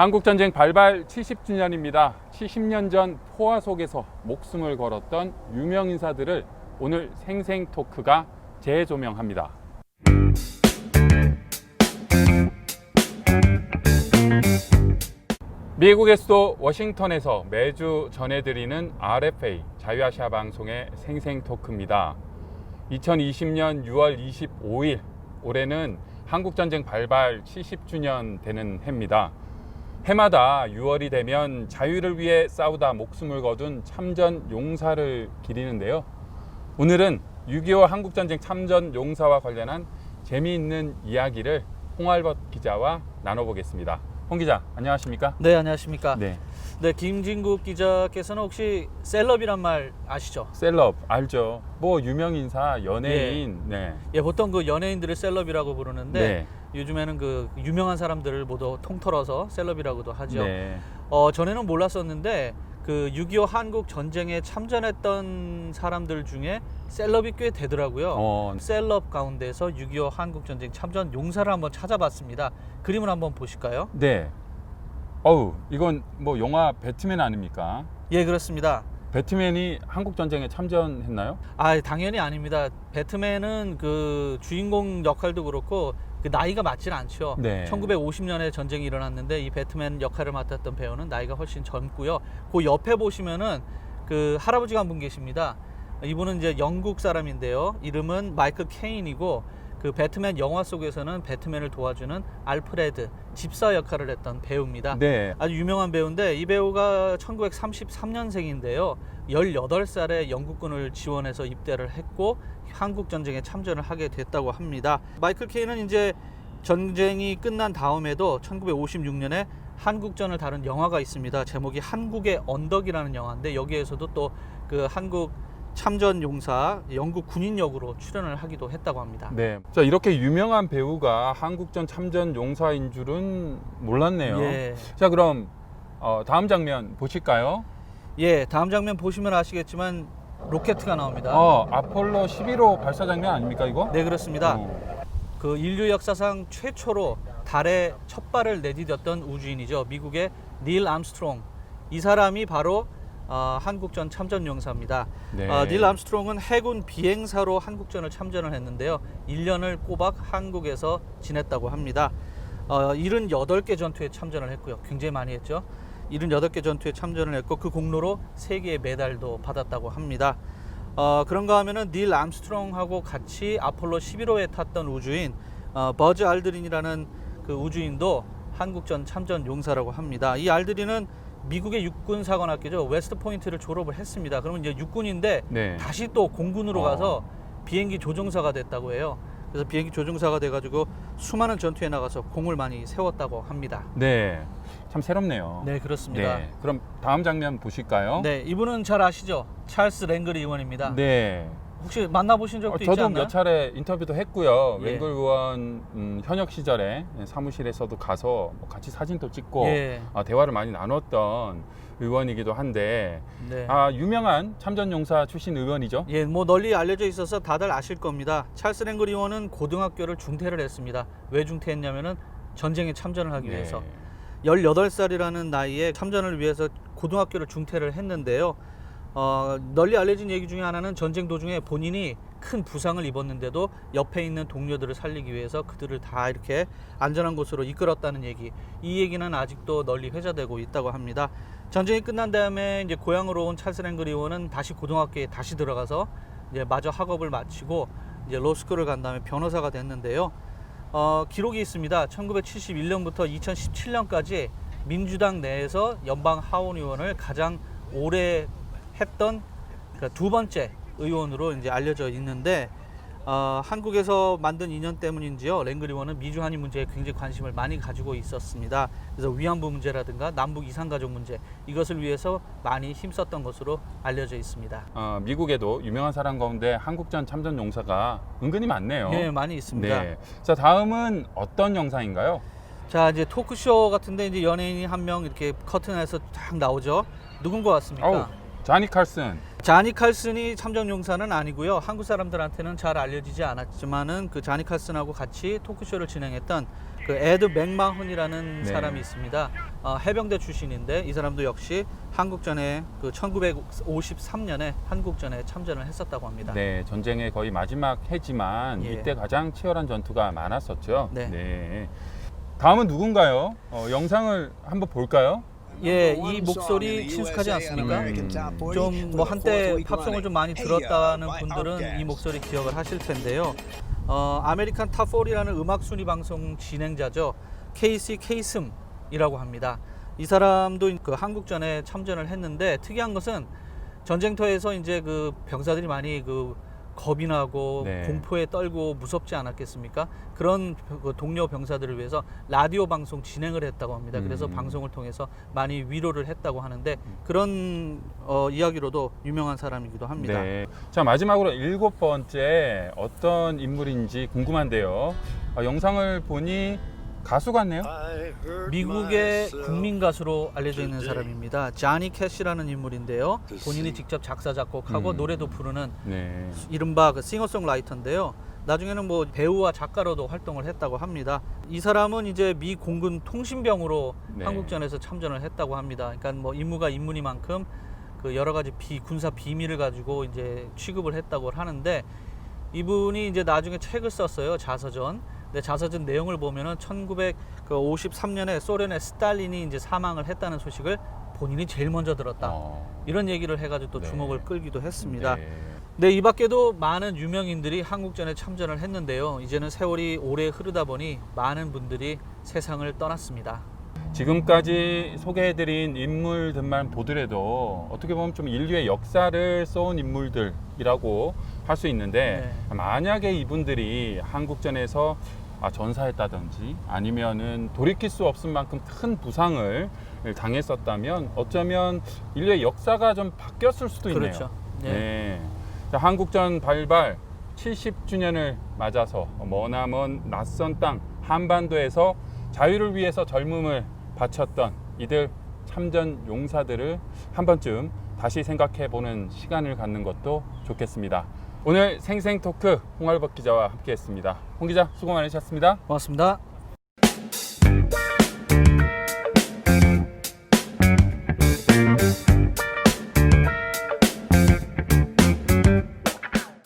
한국전쟁 발발 70주년입니다. 70년 전 포화 속에서 목숨을 걸었던 유명 인사들을 오늘 생생 토크가 재조명합니다. 미국의 수도 워싱턴에서 매주 전해드리는 RFA 자유아시아 방송의 생생 토크입니다. 2020년 6월 25일 올해는 한국전쟁 발발 70주년 되는 해입니다. 해마다 6월이 되면 자유를 위해 싸우다 목숨을 거둔 참전 용사를 기리는데요. 오늘은 6.25 한국전쟁 참전 용사와 관련한 재미있는 이야기를 홍알벗 기자와 나눠보겠습니다. 홍 기자, 안녕하십니까? 네, 안녕하십니까. 네. 네, 김진국 기자께서는 혹시 셀럽이란 말 아시죠? 셀럽 알죠? 뭐 유명 인사, 연예인, 네. 예, 보통 그 연예인들을 셀럽이라고 부르는데 네. 요즘에는 그 유명한 사람들을 모두 통틀어서 셀럽이라고도 하죠. 네. 어, 전에는 몰랐었는데 그 6.25 한국 전쟁에 참전했던 사람들 중에 셀럽이 꽤 되더라고요. 어, 셀럽 가운데서 6.25 한국 전쟁 참전 용사를 한번 찾아봤습니다. 그림을 한번 보실까요? 네. 어우, 이건 뭐 영화 배트맨 아닙니까? 예, 그렇습니다. 배트맨이 한국 전쟁에 참전했나요? 아 당연히 아닙니다. 배트맨은 그 주인공 역할도 그렇고 그 나이가 맞질 않죠. 네. 1950년에 전쟁이 일어났는데 이 배트맨 역할을 맡았던 배우는 나이가 훨씬 젊고요. 그 옆에 보시면은 그 할아버지가 한 분 계십니다. 이분은 이제 영국 사람인데요. 이름은 마이클 케인이고 그 배트맨 영화 속에서는 배트맨을 도와주는 알프레드 집사 역할을 했던 배우입니다. 네. 아주 유명한 배우인데 이 배우가 1933년생인데요. 18살에 영국군을 지원해서 입대를 했고 한국 전쟁에 참전을 하게 됐다고 합니다. 마이클 케인은 이제 전쟁이 끝난 다음에도 1956년에 한국전을 다룬 영화가 있습니다. 제목이 한국의 언덕이라는 영화인데 여기에서도 또 그 한국 참전 용사 영국 군인 역으로 출연을 하기도 했다고 합니다. 네. 자, 이렇게 유명한 배우가 한국전 참전 용사인 줄은 몰랐네요. 예. 자, 그럼 어, 다음 장면 보실까요? 예, 다음 장면 보시면 아시겠지만 로켓가 나옵니다. 어, 아폴로 11호 발사 장면 아닙니까, 이거? 네, 그렇습니다. 어. 그 인류 역사상 최초로 달에 첫 발을 내디뎠던 우주인이죠. 미국의 닐 암스트롱. 이 사람이 바로 어, 한국전 참전 용사입니다. 네. 어, 닐 암스트롱은 해군 비행사로 한국전을 참전을 했는데요. 1년을 꼬박 한국에서 지냈다고 합니다. 어, 78개 전투에 참전을 했고요. 굉장히 많이 했죠. 78개 전투에 참전을 했고 그 공로로 3개의 메달도 받았다고 합니다. 어, 그런가 하면은 닐 암스트롱하고 같이 아폴로 11호에 탔던 우주인 어, 버즈 알드린이라는 그 우주인도 한국전 참전 용사라고 합니다. 이 알드린은 미국의 육군 사관학교죠 웨스트 포인트를 졸업을 했습니다. 그러면 이제 육군인데 네. 다시 또 공군으로 어. 가서 비행기 조종사가 됐다고 해요. 그래서 비행기 조종사가 돼가지고 수많은 전투에 나가서 공을 많이 세웠다고 합니다. 네. 참 새롭네요. 네 그렇습니다. 네. 그럼 다음 장면 보실까요? 네 이분은 잘 아시죠? 찰스 랭그리 의원입니다. 네. 혹시 만나보신 적도 어, 있지 저도 않나요? 몇 차례 인터뷰도 했고요. 예. 웬글 의원 음, 현역 시절에 사무실에서도 가서 뭐 같이 사진도 찍고 예. 아, 대화를 많이 나눴던 의원이기도 한데 네. 아 유명한 참전용사 출신 의원이죠. 예, 뭐 널리 알려져 있어서 다들 아실 겁니다. 찰스 랭그리 의원은 고등학교를 중퇴를 했습니다. 왜 중퇴했냐면은 전쟁에 참전을 하기 위해서. 네. 18살이라는 나이에 참전을 위해서 고등학교를 중퇴를 했는데요. 어, 널리 알려진 얘기 중에 하나는 전쟁 도중에 본인이 큰 부상을 입었는데도 옆에 있는 동료들을 살리기 위해서 그들을 다 이렇게 안전한 곳으로 이끌었다는 얘기. 이 얘기는 아직도 널리 회자되고 있다고 합니다. 전쟁이 끝난 다음에 이제 고향으로 온 찰스 랭그리 의원은 다시 고등학교에 다시 들어가서 이제 마저 학업을 마치고 이제 로스쿨을 간 다음에 변호사가 됐는데요. 어, 기록이 있습니다. 1971년부터 2017년까지 민주당 내에서 연방 하원 의원을 가장 오래 했던 그두 번째 의원으로 이제 알려져 있는데 어, 한국에서 만든 인연 때문인지요 랭글 의원은 미주 한일 문제에 굉장히 관심을 많이 가지고 있었습니다. 그래서 위안부 문제라든가 남북 이산 가족 문제 이것을 위해서 많이 힘썼던 것으로 알려져 있습니다. 어, 미국에도 유명한 사람 가운데 한국전 참전 용사가 은근히 많네요. 네, 많이 있습니다. 네. 자 다음은 어떤 영상인가요? 자 이제 토크쇼 같은데 이제 연예인이 한 명 이렇게 커튼에서 딱 나오죠. 누군 것 같습니까? 어우, 자니 칼슨. 자니 칼슨이 참전 용사는 아니고요. 한국 사람들한테는 잘 알려지지 않았지만은 그 자니 칼슨하고 같이 토크쇼를 진행했던 그 에드 맥마훈이라는 네. 사람이 있습니다. 어, 해병대 출신인데 이 사람도 역시 한국전에 그 1953년에 한국전에 참전을 했었다고 합니다. 네, 전쟁의 거의 마지막 해지만 예. 이때 가장 치열한 전투가 많았었죠. 네. 다음은 누군가요? 어, 영상을 한번 볼까요? 예, 이 목소리 친숙하지 않습니까? 음. 좀뭐 한때 팝송을 좀 많이 들었다는 분들은 이 목소리 기억을 하실 텐데요. 어, 아메리칸 탑4이라는 음악 순위 방송 진행자죠. 케이시 케이슴이라고 합니다. 이 사람도 그 한국전에 참전을 했는데 특이한 것은 전쟁터에서 이제 그 병사들이 많이 그 겁이 나고 네. 공포에 떨고 무섭지 않았겠습니까? 그런 그 동료 병사들을 위해서 라디오 방송 진행을 했다고 합니다. 그래서 음. 방송을 통해서 많이 위로를 했다고 하는데 그런 어, 이야기로도 유명한 사람이기도 합니다. 네. 자 마지막으로 일곱 번째 어떤 인물인지 궁금한데요. 아, 영상을 보니 가수 같네요. 미국의 국민 가수로 알려져 있는 사람입니다. 자니 캐시라는 인물인데요. 본인이 직접 작사 작곡하고 음. 노래도 부르는 네. 이른바 그 싱어송라이터인데요. 나중에는 뭐 배우와 작가로도 활동을 했다고 합니다. 이 사람은 이제 미 공군 통신병으로 네. 한국전에서 참전을 했다고 합니다. 그러니까 뭐 임무가 임무니만큼 그 여러 가지 비 군사 비밀을 가지고 이제 취급을 했다고 하는데 이분이 이제 나중에 책을 썼어요 자서전. 근데 자서전 내용을 보면은 1953년에 소련의 스탈린이 이제 사망을 했다는 소식을 본인이 제일 먼저 들었다. 어, 이런 얘기를 해가지고 또 네. 주목을 끌기도 했습니다. 네. 네, 이 밖에도 많은 유명인들이 한국전에 참전을 했는데요. 이제는 세월이 오래 흐르다 보니 많은 분들이 세상을 떠났습니다. 지금까지 소개해드린 인물들만 보더라도 어떻게 보면 좀 인류의 역사를 써온 인물들이라고 할 수 있는데 네. 만약에 이분들이 한국전에서 아, 전사했다든지 아니면은 돌이킬 수 없을 만큼 큰 부상을 당했었다면 어쩌면 인류의 역사가 좀 바뀌었을 수도 있네요. 그렇죠. 네. 네. 자, 한국전 발발 70주년을 맞아서 머나먼 낯선 땅 한반도에서 자유를 위해서 젊음을 바쳤던 이들 참전 용사들을 한 번쯤 다시 생각해 보는 시간을 갖는 것도 좋겠습니다. 오늘 생생 토크 홍알박 기자와 함께했습니다. 홍 기자 수고 많으셨습니다. 고맙습니다.